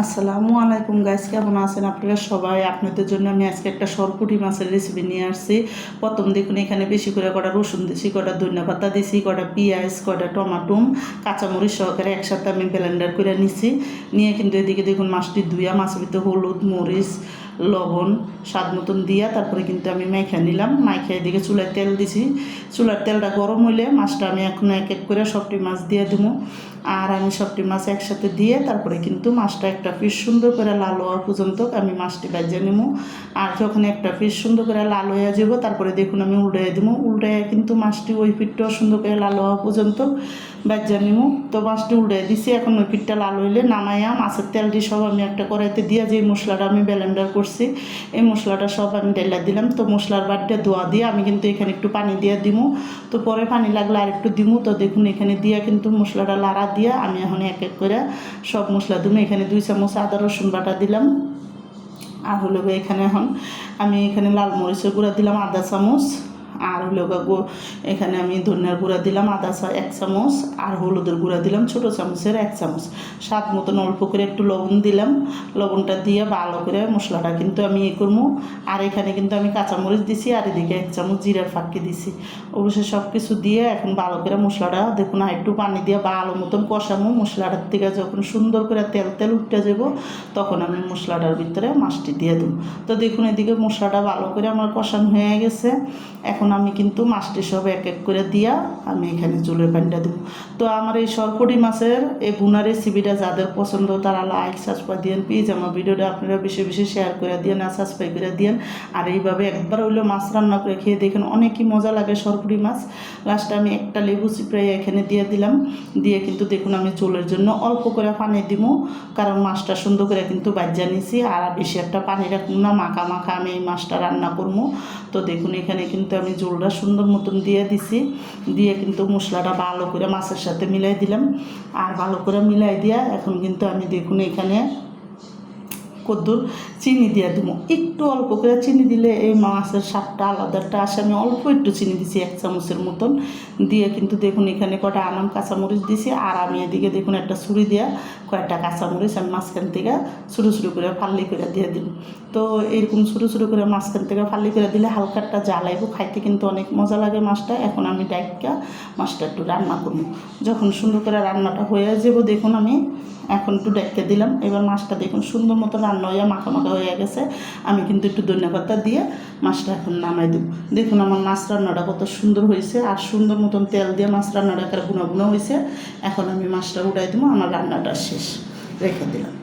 আসসালামু আলাইকুম গাইস কেমন আছেন আপনারা সবাই? আপনাদের জন্য আমি আজকে একটা সরপুটি মাছের রেসিপি নিয়ে আসছি। প্রথম দেখুন, এখানে বেশি করে কটা রসুন দিছি, কটা ধনিয়া পাতা দিছি, কটা পেঁয়াজ, কটা টমাটুম, কাঁচামরিচ সহকারে একসাথে আমি ব্লেন্ডার করে নিছি। নিয়ে কিন্তু এদিকে দেখুন, মাছটি ধুইয়া মাছের ভিতরে হলুদ, মরিচ লবণ, স্বাদ মতন দিয়া তারপরে কিন্তু আমি মাইখা নিলাম। মাইখা এদিকে চুলার তেল দিছি। চুলার তেলটা গরম হইলে মাছটা আমি এখন এক এক করে সবটি মাছ দিয়ে দেবো আর আমি সবটি মাছ একসাথে দিয়ে তারপরে কিন্তু মাছটা একটা পিস সুন্দর করে লাল হওয়া পর্যন্ত আমি মাছটি বাজিয়ে নেব আর যখন একটা পিস সুন্দর করে লাল হয়ে যাব, তারপরে দেখুন আমি উল্টাই দেবো উল্টাই কিন্তু মাছটি ওই পিঠটাও সুন্দর করে লাল হওয়া পর্যন্ত বাজিয়ে নেব তো মাছটি উল্টাই দিছি, এখন ওই পিঠটা লাল হইলে নামাইয়া মাছের তেলটি সব আমি একটা কড়াইতে দিয়ে যে মশলাটা আমি ব্লেন্ডার করছি। এই মশলাটা সব আমি ডেলা দিলাম। তো মশলার বাটটা ধোয়া দিয়ে আমি কিন্তু এখানে একটু পানি দিয়ে দিব তো পরে পানি লাগলে আর একটু দিব তো দেখুন এখানে দিয়ে কিন্তু মশলাটা লাড়া দিয়ে আমি এখন এক এক করে সব মশলা দিব এখানে দুই চামচ আদা, রসুন বাটা দিলাম। আর হলো এখানে এখন আমি এখানে লাল মরিচের গুঁড়া দিলাম আধা চামচ। আর হলো গো এখানে আমি ধনিয়ার গুঁড়া দিলাম, আদা এক চামচ, আর হলুদের গুঁড়া দিলাম, ছোটো চামচের এক চামচ। স্বাদ মতন অল্প করে একটু লবণ দিলাম। লবণটা দিয়ে ভালো করে মশলাটা কিন্তু আমি ইয়ে করব। আর এখানে কিন্তু আমি কাঁচামরিচ দিছি, আর এদিকে এক চামচ জিরার ফাঁকি দিছি। অবশ্যই সব কিছু দিয়ে এখন ভালো করে মশলাটা, দেখুন, আর একটু পানি দিয়ে ভালো মতন কষামো মশলাটার থেকে যখন সুন্দর করে তেল তেল উঠতে যাব, তখন আমি মশলাটার ভিতরে মাছটি দিয়ে দেবো। তো দেখুন, এদিকে মশলাটা ভালো করে আমার কষানো হয়ে গেছে। এখন আমি কিন্তু মাছটি সব এক এক করে দিয়া আমি এখানে চুলের পানিটা দেবো। তো আমার এই সরকটি মাছের এই বুনা রেসিপিটা যাদের পছন্দ তারা লাইক সাবস্ক্রাইব দিয়েন প্লিজ আমার ভিডিওটা আপনারা বেশি বেশি শেয়ার করে দিয়েন আর সাবস্ক্রাইব করে দিয়েন। আর এইভাবে একবার হইলেও মাছ রান্না করে খেয়ে দেখেন অনেকই মজা লাগে সরপুরি মাছ। লাস্টে আমি একটা লেবু চিপড়ে এখানে দিয়ে দিলাম। দিয়ে কিন্তু দেখুন আমি চুলের জন্য অল্প করে পানি দিব, কারণ মাছটা সুন্দর করে কিন্তু বাজ্যা নিছি আর বেশি একটা পানি রাখব না, মাখা মাখা আমি এই মাছটা রান্না করব। তো দেখুন এখানে কিন্তু আমি জোলটা সুন্দর মতন দিয়ে দিছি। দিয়ে কিন্তু মশলাটা ভালো করে মাছের সাথে মিলাই দিলাম। আর ভালো করে মিলাই দিয়া এখন কিন্তু আমি দেখুন এখানে কদ্দুর চিনি দিয়ে দেবো একটু অল্প করে চিনি দিলে এই মাছের স্বাদটা আলাদাটা আসে। আমি অল্প একটু চিনি দিছি, এক চামচের মতন। দিয়ে কিন্তু দেখুন এখানে কটা আনাম কাঁচামরিচ দিছি, আর আমি এদিকে দেখুন একটা ছুরি দিয়া কয়েকটা কাঁচামরিচ আমি মাঝখান থেকে ছোটো ছোটো করে ফাল্লি করে দিয়ে দিন তো এরকম ছোটো ছোটো করে মাঝখান থেকে ফাল্লি করে দিলে হালকা একটা জ্বালাইবো খাইতে কিন্তু অনেক মজা লাগে মাছটা। এখন আমি ডাইকা মাছটা একটু রান্না করব। যখন সুন্দর করে রান্নাটা হয়ে যাব দেখুন আমি, এখন একটু ডেকে দিলাম। এবার মাছটা দেখুন সুন্দর মতো রান্না হয়ে মাখা মাখা হয়ে গেছে। আমি কিন্তু একটু ধন্যবাদটা দিয়ে মাছটা এখন নামাই দেবো। দেখুন আমার মাছ রান্নাটা কত সুন্দর হয়েছে আর সুন্দর মতন তেল দিয়ে মাছ রান্নাটা একটা গুণা গুণা হয়েছে। এখন আমি মাছটা উঠাই দেবো, আমার রান্নাটা শেষ। রেখে দিলাম।